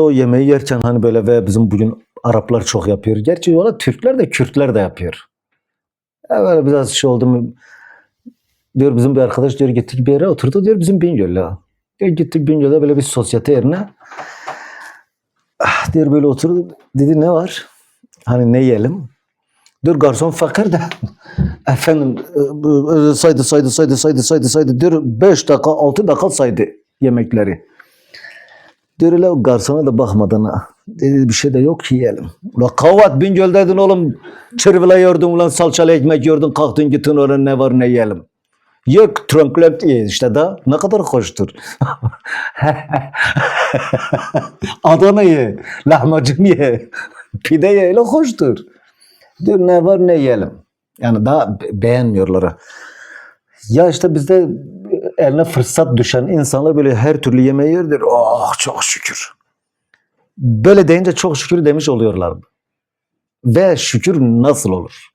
o yemeği yerken hani böyle ve bizim bugün Araplar çok yapıyor. Gerçi valla Türkler de Kürtler de yapıyor. Ya böyle biraz şey oldu mu diyor bizim bir arkadaş diyor gittik bir yere oturdu diyor bizim Bingöl'le. Diyor gittik Bingöl'de böyle bir sosyete yerine. Ah, diyor böyle oturdu. Dedi ne var? Hani ne yiyelim? Diyor garson fakir de. Efendim e, e, saydı saydı saydı saydı saydı saydı. Diyor 5 dakika 6 dakika saydı yemekleri. Diyor öyle garsona da bakmadan. Dedi bir şey de yok ki yiyelim. Ula kavat Bingöl dedin oğlum. Çırvıla yordun ulan salçalı ekmek yordun kalktın gittin oraya ne var ne yiyelim. Yok trunklet ye işte da ne kadar hoştur. Adana ye, lahmacun ye, pide ye öyle hoştur. Diyor ne var ne yiyelim. Yani daha be- beğenmiyorlar. Ya işte bizde eline fırsat düşen insanlar böyle her türlü yemeği yerdir. Oh çok şükür. Böyle deyince çok şükür demiş oluyorlar. Ve şükür nasıl olur?